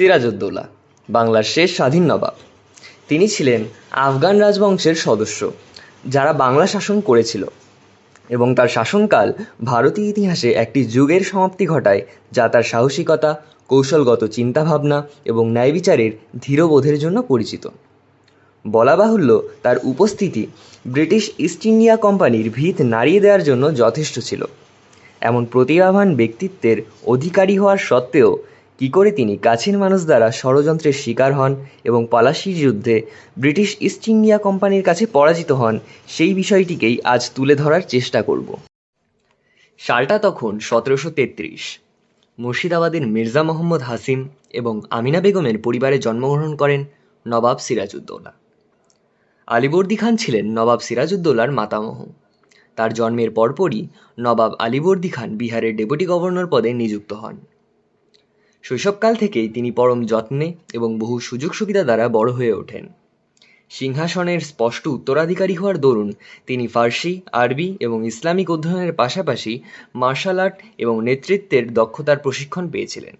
সিরাজউদ্দৌলা, বাংলার শেষ স্বাধীন নবাব। তিনি ছিলেন আফগান রাজবংশের সদস্য, যারা বাংলা শাসন করেছিল এবং তার শাসনকাল ভারতীয় ইতিহাসে একটি যুগের সমাপ্তি ঘটায়, যা তার সাহসিকতা, কৌশলগত চিন্তাভাবনা এবং ন্যায়বিচারের ধীরবোধের জন্য পরিচিত। বলা বাহুল্য, তার উপস্থিতি ব্রিটিশ ইস্ট ইন্ডিয়া কোম্পানির ভিত নাড়িয়ে দেওয়ার জন্য যথেষ্ট ছিল। এমন প্রতিভাবান ব্যক্তিত্বের অধিকারী হওয়ার সত্ত্বেও কী করে তিনি কাছের মানুষ দ্বারা ষড়যন্ত্রের শিকার হন এবং পলাশির যুদ্ধে ব্রিটিশ ইস্ট ইন্ডিয়া কোম্পানির কাছে পরাজিত হন, সেই বিষয়টিকেই আজ তুলে ধরার চেষ্টা করব। সালটা তখন সতেরোশো তেত্রিশ। মুর্শিদাবাদের মির্জা মোহাম্মদ হাসিম এবং আমিনা বেগমের পরিবারে জন্মগ্রহণ করেন নবাব সিরাজউদ্দৌলা। আলিবর্দী খান ছিলেন নবাব সিরাজউদ্দৌলার মাতামহ। তার জন্মের পরপরই নবাব আলিবর্দী খান বিহারের ডেপুটি গভর্নর পদে নিযুক্ত হন। শৈশবকাল থেকেই তিনি পরম যত্নে এবং বহু সুযোগ সুবিধা দ্বারা বড় হয়ে ওঠেন। সিংহাসনের স্পষ্ট উত্তরাধিকারী হওয়ার দরুন তিনি ফার্সি, আরবি এবং ইসলামিক অধ্যয়নের পাশাপাশি মার্শাল আর্ট এবং নেতৃত্বের দক্ষতার প্রশিক্ষণ পেয়েছিলেন।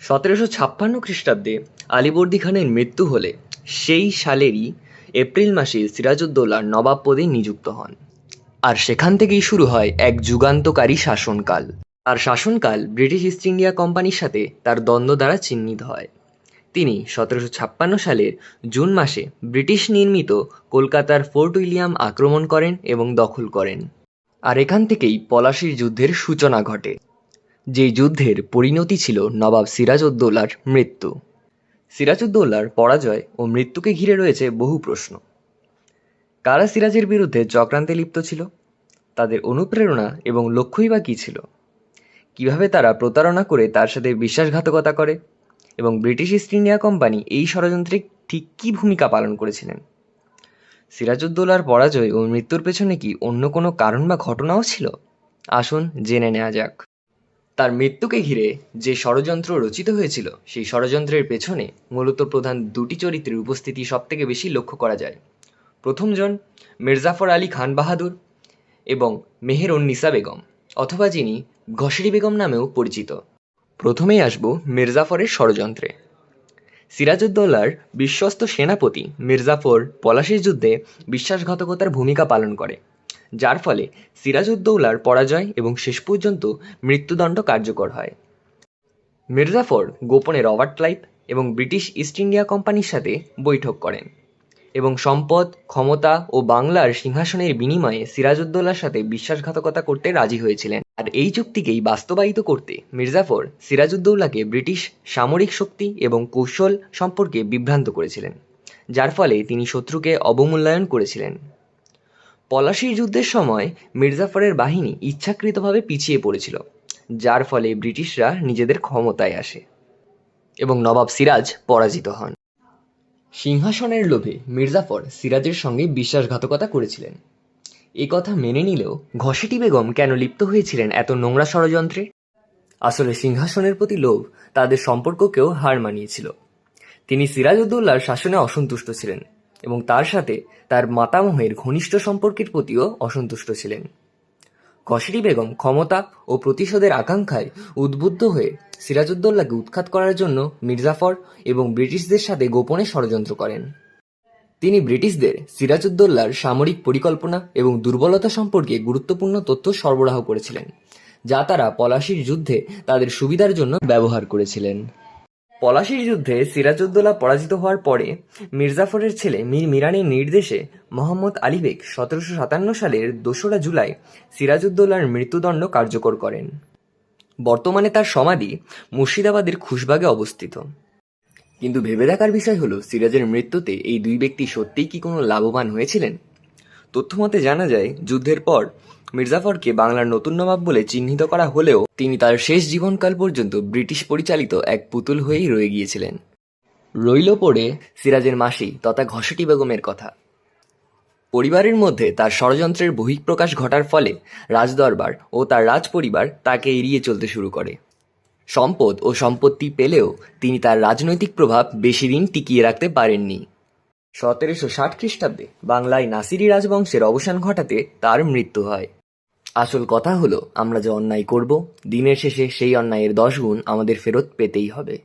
সতেরোশো ছাপ্পান্ন খ্রিস্টাব্দে আলিবর্দী খানের মৃত্যু হলে সেই সালেরই এপ্রিল মাসে সিরাজউদ্দৌলা নবাব পদে নিযুক্ত হন। আর সেখান থেকেই শুরু হয় এক যুগান্তকারী শাসনকাল। তার শাসনকাল ব্রিটিশ ইস্ট ইন্ডিয়া কোম্পানির সাথে তার দ্বন্দ্ব দ্বারা চিহ্নিত হয়। তিনি সতেরোশো ছাপ্পান্ন সালের জুন মাসে ব্রিটিশ নির্মিত কলকাতার ফোর্ট উইলিয়াম আক্রমণ করেন এবং দখল করেন। আর এখান থেকেই পলাশির যুদ্ধের সূচনা ঘটে, যে যুদ্ধের পরিণতি ছিল নবাব সিরাজউদ্দৌলার মৃত্যু। সিরাজউদ্দৌলার পরাজয় ও মৃত্যুকে ঘিরে রয়েছে বহু প্রশ্ন। কারা সিরাজের বিরুদ্ধে চক্রান্তে লিপ্ত ছিল? তাদের অনুপ্রেরণা এবং লক্ষ্যই বা কী ছিল? কীভাবে তারা প্রতারণা করে তার সাথে বিশ্বাসঘাতকতা করে? এবং ব্রিটিশ ইস্ট ইন্ডিয়া কোম্পানি এই ষড়যন্ত্রে ঠিক কী ভূমিকা পালন করেছিলেন? সিরাজউদ্দৌলার পরাজয় ও মৃত্যুর পেছনে কি অন্য কোনো কারণ বা ঘটনাও ছিল? আসুন জেনে নেওয়া যাক। তার মৃত্যুকে ঘিরে যে ষড়যন্ত্র রচিত হয়েছিল, সেই ষড়যন্ত্রের পেছনে মূলত প্রধান দুটি চরিত্রের উপস্থিতি সবথেকে বেশি লক্ষ্য করা যায়। প্রথমজন মির্জাফর আলী খান বাহাদুর এবং মেহের উন্নিসা বেগম, অথবা যিনি ঘসেরি বেগম নামেও পরিচিত। প্রথমেই আসব মির্জাফরের ষড়যন্ত্রে। সিরাজউদ্দৌলার বিশ্বস্ত সেনাপতি মির্জাফর পলাশির যুদ্ধে বিশ্বাসঘাতকতার ভূমিকা পালন করে, যার ফলে সিরাজউদ্দৌলার পরাজয় এবং শেষ পর্যন্ত মৃত্যুদণ্ড কার্যকর হয়। মির্জাফর গোপনে রবার্ট ক্লাইভ এবং ব্রিটিশ ইস্ট ইন্ডিয়া কোম্পানির সাথে বৈঠক করেন। এবং সম্পদ, ক্ষমতা ও বাংলার সিংহাসনের বিনিময়ে সিরাজউদ্দৌলার সাথে বিশ্বাসঘাতকতা করতে রাজি হয়েছিলেন। আর এই চুক্তিকেই বাস্তবায়িত করতে মির্জাফর সিরাজউদ্দৌলাকে ব্রিটিশ সামরিক শক্তি এবং কৌশল সম্পর্কে বিভ্রান্ত করেছিলেন, যার ফলে তিনি শত্রুকে অবমূল্যায়ন করেছিলেন। পলাশির যুদ্ধের সময় মির্জাফরের বাহিনী ইচ্ছাকৃতভাবে পিছিয়ে পড়েছিল, যার ফলে ব্রিটিশরা নিজেদের ক্ষমতায় আসে এবং নবাব সিরাজ পরাজিত হন। সিংহাসনের লোভে মির্জাফর সিরাজের সঙ্গে বিশ্বাসঘাতকতা করেছিলেন। এ কথা মেনে নিলেও ঘসেটি বেগম কেন লিপ্ত হয়েছিলেন এত নোংরা ষড়যন্ত্রে? আসলে সিংহাসনের প্রতি লোভ তাদের সম্পর্ককেও হার মানিয়েছিল। তিনি সিরাজউদ্দৌলার শাসনে অসন্তুষ্ট ছিলেন এবং তার সাথে তার মাতামহের ঘনিষ্ঠ সম্পর্কের প্রতিও অসন্তুষ্ট ছিলেন। ঘসেটি বেগম ক্ষমতা ও প্রতিশোধের আকাঙ্ক্ষায় উদ্বুদ্ধ হয়ে সিরাজউদ্দৌলাকে উৎখাত করার জন্য মির্জাফর এবং ব্রিটিশদের সাথে গোপনে ষড়যন্ত্র করেন। তিনি ব্রিটিশদের সিরাজউদ্দৌলার সামরিক পরিকল্পনা এবং দুর্বলতা সম্পর্কে গুরুত্বপূর্ণ তথ্য সরবরাহ করেছিলেন, যা তারা পলাশির যুদ্ধে তাদের সুবিধার জন্য ব্যবহার করেছিলেন। পলাশির যুদ্ধে সিরাজউদ্দৌলা পরাজিত হওয়ার পরে মির্জাফরের ছেলে মীর মিরানের নির্দেশে মোহাম্মদ আলী বেগ সতেরোশো সাতান্ন সালের দোসরা জুলাই সিরাজউদ্দৌলার মৃত্যুদণ্ড কার্যকর করেন। বর্তমানে তার সমাধি মুর্শিদাবাদের খুশবাগে অবস্থিত। কিন্তু ভেবে দেখার বিষয় হলো, সিরাজের মৃত্যুতে এই দুই ব্যক্তি সত্যিই কি কোনো লাভবান হয়েছিলেন? তথ্যমতে জানা যায়, যুদ্ধের পর মির্জাফরকে বাংলার নতুন নবাব বলে চিহ্নিত করা হলেও তিনি তার শেষ জীবনকাল পর্যন্ত ব্রিটিশ পরিচালিত এক পুতুল হয়েই রয়ে গিয়েছিলেন। রইল পড়ে সিরাজের মাসি তথা ঘসেটি বেগমের কথা। পরিবারের মধ্যে তার ষড়যন্ত্রের বহিঃপ্রকাশ ঘটার ফলে রাজদরবার ও তার রাজপরিবার তাকে এড়িয়ে চলতে শুরু করে। সম্পদ ও সম্পত্তি পেলেও তিনি তার রাজনৈতিক প্রভাব বেশি দিন টিকিয়ে রাখতে পারেননি। সতেরোশো ষাট খ্রিস্টাব্দে বাংলায় নাসিরি রাজবংশের অবসান ঘটাতে তার মৃত্যু হয়। আসল কথা হলো, আমরা যে অন্যায় করব, দিনের শেষে সেই অন্যায়ের দশ গুণ আমাদের ফেরত পেতেই হবে।